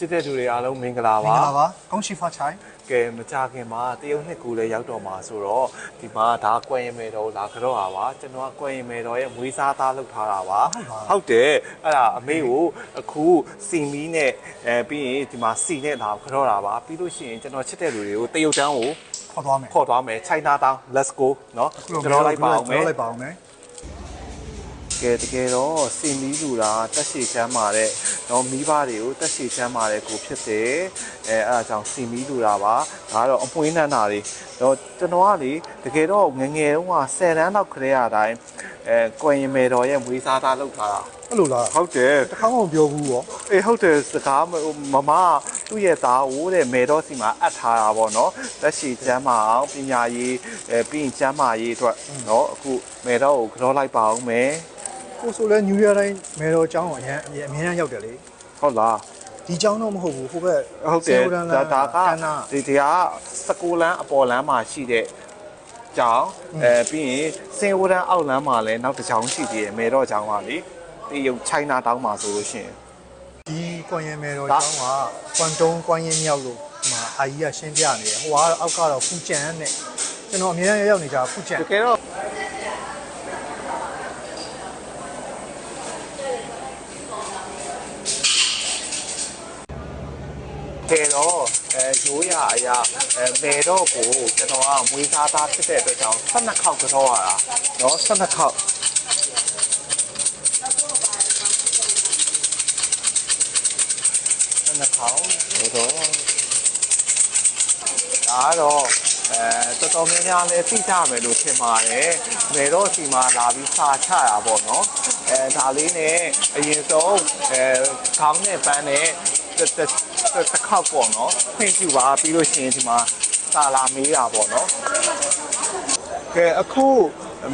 ချစ်တဲ့လူတွေအားလုံးမင်္ဂလာ မင်္ဂ ပါ လာပါကောင်းချီဖာချိုင် ကဲမကြခင်မှာတရုတ်နှစ်ကူလည်းရောက်တော့မှာဆိုတော့ဒီမှာဒါကွယ်ရင်မယ်တော်လာကြတော့တာပါကျွန်တော်ကကွယ်ရင်မယ်တော်ရဲ့မွေးစားသားလုပ်ထားတာပါဟုတ်တယ်အဲ့ဒါအမေကိုအခုစီမီနဲ့အဲပြီးရင်ဒီမှာစီနဲ့ဒါကြတော့တာပါပြီးလို့ရှိရင်ကျွန်တော်ချစ်တဲ့လူတွေကိုတရုတ်တန်းကို ခေါ်သွားမယ် ခေါ်သွားမယ် China Town let's go เนาะကျွန်တော်လိုက်ပါအောင်မယ် ကျွန်တော်လိုက်ပါအောင်မယ် ကဲတကယ်တော့စင်မီလူတာတက်ရှိချမ်းမာတဲ့တော့မိဘတွေကိုတက်ရှိချမ်းမာတဲ့ကိုဖြစ်တယ်အဲအဲ့ဒါကြောင့်စင်မီလူတာပါဒါကတော့အမွှေးနှံတာတွေတော့ကျွန်တော်ကလေတကယ်တော့ငယ်ငယ်တုန်းက10တန်းလောက်ခရဲရတိုင်းအဲကွယ်ရင်မယ်တော်ရဲ့မွေးစားသားလောက်ထားတာအဲ့လိုလားဟုတ်တယ်တစ်ခါမှမပြောဘူးရောအေးဟုတ်တယ်စကားမမမသူ့ရဲ့သားဟိုတဲ့မယ်တော်စီမှာအပ်ထားတာပေါ့နော်တက်ရှိချမ်းမာအောင်ပညာရေးအဲပြီးရင်ချမ်းမာရေးအတွက်နော်အခုမယ်တော်ကိုကြောလိုက်ပါအောင်မယ် ကိုဆိုလဲ New Year တိုင်းမေတော်ကျောင်းကိုအရင်အမြဲအမြဲတမ်းရောက်တယ်လေဟုတ်လားဒီကျောင်းတော့မဟုတ်ဘူးဟိုဘက်ဟုတ်တယ်စေယိုတန်းလဒါမ်းဒါကကန္နာဒီတရားစကူလန်းအပေါ်လန်းမှာရှိတဲ့ကျောင်းအဲပြီးရင်စင်ဝရန်အောက်လန်းမှာလည်းနောက်တစ်ကျောင်းရှိသေးတယ်မေတော့ကျောင်းကလေတရုတ်ချိုင်းနာတောင်းမှာဆိုလို့ရှိရင်ဒီကွန်ရင်မေတော်ကျောင်းကကွမ်တုံးကွမ်ရင်မြောက်လို့ဟိုမှာအာကြီးကရှင်းပြနေတယ်ဟိုကအောက်ကတော့ဖူကျန်နဲ့ကျွန်တော်အမြဲတမ်းရောက်နေကြဖူကျန်တကယ်တော့ တကယ်တော့အဲရိုးရအရာအဲမေတော့ကိုကျွန်တော်ကမွေးသားသားဖြစ်တဲ့အတွက်ကြောင့်12ခေါက်ကတော့ရတာနော်12ခေါက်နှစ်ခေါက်တော့ဒါတော့အဲတော်တော်များများလည်းသိကြမယ်လို့ထင်ပါတယ်။မေတော့စီမှာလာပြီးစာချတာပေါ့နော်။အဲဒါလေးနဲ့အရင်ဆုံးအဲခေါင်းနဲ့ပန်းနဲ့ တစ်တစ်တစ်ခေါက်ပေါ့နော်။ခွင့်ပြုပါပြီးလို့ရှိရင်ဒီမှာစာလာမေးတာပေါ့နော်။ကဲအခု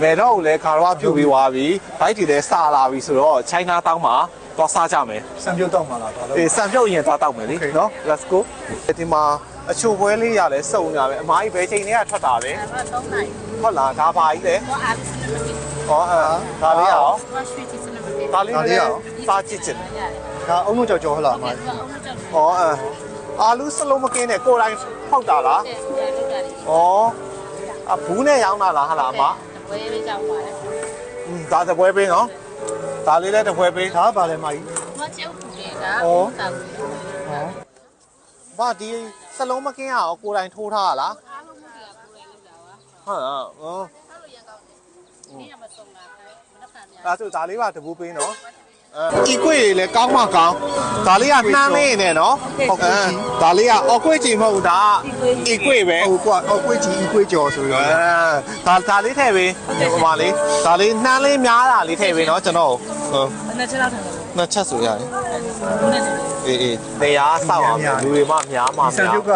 မေတော့ကိုလည်းခါတော့ပြုတ်ပြီးသွားပြီ။ဘိုက်တီလည်းစာလာပြီဆိုတော့ China တောင်းမှာသွားစားကြမယ်။စံပြုတ်တော့မှလားဒါတော့အေးစံပြုတ်ရင်သွားတောက်မယ်လေ Okay. နော် let's go ဒီမှာအချိုပွဲလေးရလဲစုံနေတာပဲအမားကြီးဘယ်ချိန်တွေကထွက်တာလဲတော့3နိုင်ဟုတ်လားဒါပါကြီးလဲတော့အားစနေမဖြစ်ဟောအဲဒါလေးရောတော့ရွှေချစ်စနေမဖြစ်ဒါလေးလည်း စားကြည့်ချင်ရတယ်ဒါအုံလုံးကြော်ကြော်ဟုတ်လားအမဟုတ်ကဲ့တော့အောင်ကြောက်တယ်ဟောအဲအာလူစလုံးမကင်းနဲ့ကိုယ်တိုင်ဖောက်တာလားတဲ့ဆက်လုပ်တာလေဩအဘူးနဲ့ရောင်းတာလားဟာလားအမဝဲလေးကြောက်ပါတယ်อืมဒါတပွဲပေးနော်ဒါလေးလည်းတပွဲပေးဒါကပါလဲမကြီးဟောကျုပ်ကူလေးကတာဟဘူးောဘာဒီစလုံးမကင်းရအောင်ကိုယ်တိုင်ထိုးထားရလားအားလုံးမတွေကကိုယ်လေးလောက်တာပါဟုတ်လားဩအဲ့လိုရန်ကောင်းတယ်ဒီကမဆုံးတာမနှက်ခံရဒါဆိုဒါလေးပါတပူးပေးနော် အဲဤကွေလည်းကောင်းမှကောင်းဒါလေးကနှမ်းလေးနဲ့နော်ဟုတ်ကဲ့ဒါလေးကအော်ကွေကြီးမဟုတ်ဒါဤကွေပဲဟိုကွာအော်ကွေးကြီးအကွေးကြော်ဆိုအဲတော့ဒါဒါလေးထည့်ပေးဟိုပါလေးဒါလေးနှမ်းလေးများတာလေးထည့်ပေးနော်ကျွန်တော်ဟုတ်နှစ်ချက်လောက်ထားတယ်နှစ်ချက်ဆိုရတယ်ဘုန်းနဲ့အေးအေးတရားဆောက်အောင်လူတွေမှများမှဒီစံများပြုတ်က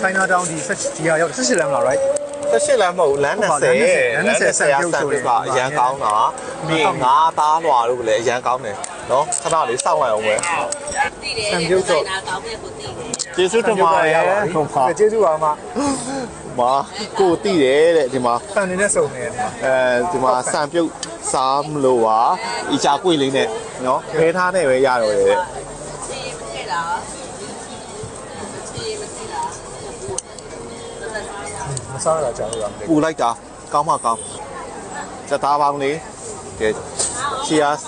China Town ဒီဆက်ဒီဟာရောက်ဆက်ရှစ်လမ်းမလား right တစ်ရှစ်လမ်းမဟုတ်လမ်း20လမ်း20လမ်း20ဆန်ပြုတ်ကအရန်ကောင်းတာပြီးငါးသားလွာတို့လည်းအရန်ကောင်းတယ်နော်ခဏလေးစောင့်လိုက်အောင်ပဲသိတယ်နာကောင်းတဲ့ကိုသိတယ်ကျေးဇူးတင်ပါတယ်ဟုတ်ပါကျေးဇူးပါအမမာကိုတိတယ်တဲ့ဒီမှာဖန်နေနဲ့စုံနေတယ်အဲဒီမှာစံပြုတ်စားမလို့ပါအီချာကွေလေးနဲ့နော်ခဲထားနဲ့ပဲရတော့တယ် မစားရတာကြာလို့ရမသိပူလိုက်တာကောင်းမှကောင်းစက်သားပေါင်းလေးကဲ cheers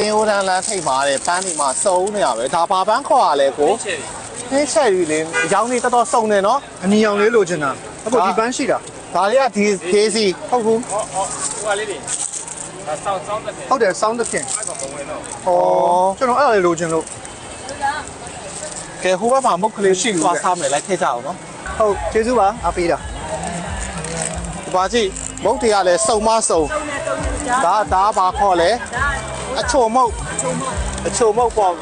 အင်းဝရန်လမ်းထိတ်မှာတဲ့ပန်းဒီမှာစုံနေရပဲဒါဘာပန်းခေါ်ရလဲကိုဟင်းချက်ရီလေးရောင်းနေတော်တော်စုံနေနော်အနီအောင်လေးလိုချင်တာအခုဒီပန်းရှိတာဒါလေးကဒီဒေးစီဟုတ်ဘူးဟုတ်တယ် sound တစ်ဖြင့်ဩကျွန်တော်အဲ့ဒါလေးလိုချင်လို့ ကဲဟိုဘက်မှာမုတ်ကလေးရှိသွားစားမယ်လိုက်ထည့်ကြအောင်နော်ဟုတ်ကျေးဇူးပါအားပေးတာဒီပါကြည့်မုတ်တွေကလည်းစုံမစုံဒါဒါဘာခေါ်လဲအချိုမုတ်အချိုမုတ်ပေါ့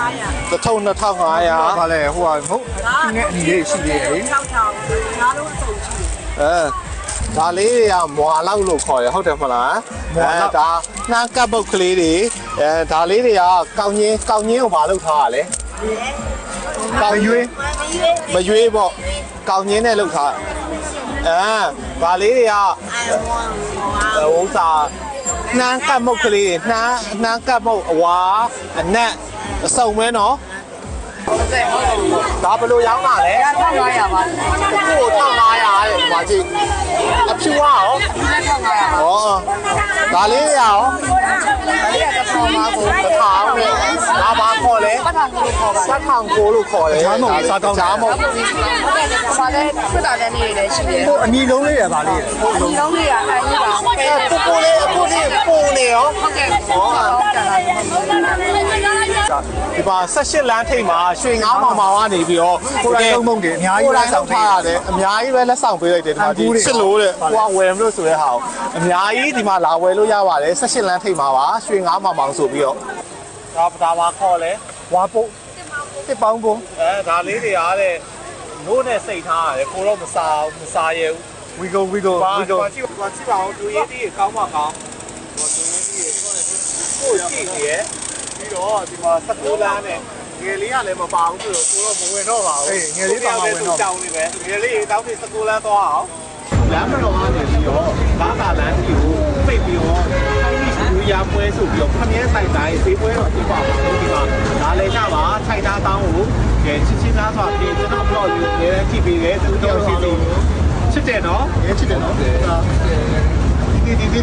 1500တစ်ထုံ2500ဘာလဲဟိုကမဟုတ်ဒီနဲ့အနီလေးရှိသေးတယ်လေ6000ငါတို့အစုံရှိတယ်အဲဒါလေးတွေကမွာလောက်လို့ခေါ်ရဟုတ်တယ်မလားအဲဒါနှမ်းကပ်ပုတ်ကလေးတွေအဲဒါလေးတွေကကောင်းချင်းကောင်းချင်းကိုမလုပ်ထားရလဲ မရွေးမရွေးပေါ့ကောင်းချင်းနဲ့လုပ်ထားအဲဒါလေးတွေကအဲမောဟောဥစ္စာနှမ်းကပ်မုတ်ကလေးတွေနှမ်းနှမ်းကပ်မုတ်အဝါအနက်အစုံမဲနော်ဟုတ်ကဲ့ဟုတ်တယ်ဒါဘယ်လိုရောင်းတာလဲဒါတော့900ပါကို1500တဲ့ဟွာကြည့်အဖြူကရောဒီလက်တော့900ပါဟောဒါလေးရောဒါလေးကတစ်ထောင်ပါကိုတစ်ထောင်နဲ့ဒါပါခေါ်လဲပတ် ထောင်ကိုခေါ်ပါစက်ထောင်ကိုလို့ခေါ်တယ်ဂျားမုံစားကောင်းဂျားမုံဟုတ်ကဲ့ပါလေဖွင့်တာတဲ့နေ့လည်းရှိတယ်ဟိုအနီလုံးလေးရပါလေးဒီလုံးလေးကအဲကြီးပါအဲပူပူလေးအခုလေးပူနေရောဟုတ်ကဲ့ဟောတန်တာဒီမှာဒီပါ18လမ်းထိပ်မှာရွှေငါးမောင်မောင်ကနေပြီးတော့ကိုယ်တိုင်လုံးမုံတွေအများကြီးကိုယ်တိုင်ဆောင်ထားရတယ်အများကြီးပဲလက်ဆောင်ပေးလိုက်တယ်ဒီမှာဒီချစ်လို့တဲ့ဟိုကဝယ်မလို့ဆိုတဲ့ဟာကိုအများကြီးဒီမှာလာဝယ်လို့ရပါတယ်18လမ်းထိပ်မှာပါရွှေငါးမောင်မောင်ဆိုပြီးတော့ဒါဒါပါခေါ်လဲ ဝါပုတ်တစ်ပေါင်းပုံအဲဒါလေးတွေအားတဲ့နို့နဲ့စိတ်ထားရတယ်ကိုတော့မစားမစားရဘူးဝီဂိုဝီဂိုပါဝီဂိုပါကြည့်ပါကြည့်ပါဦးဒူရေးတီးကောင်းပါကောင်းဟိုဒူရေးတီးကိုကြည့်နေရပြီးတော့ဒီမှာ16လမ်းနဲ့ငယ်လေးကလည်းမပါဘူးဆိုတော့ကိုတော့မဝင်တော့ပါဘူးတောင်းနေပဲငယ်လေးတောင်းပြီး16လမ်းသွားအောင်လမ်းမတော်ကနေပြီးတော့ဘာသာလမ်းကြီးကိုပိတ်ပြီးတော့ဒီရပွဲဆိုပြီးတော့ခမည်းဆိုင်တိုင်းဈေးပွဲတော့ပြပါပါဘူးဒီမှာဒါလည်းကြပါထိုက်သားတောင်း ကိုကဲချစ်ချင်းသားစွာပြင်ကျွန်တော် blog ယူနေကြည့်ပြီးလေသူတို့ရှိသေးချစ်တယ်နော်ရဲချစ်တယ်နော်ဒီဒီဒီ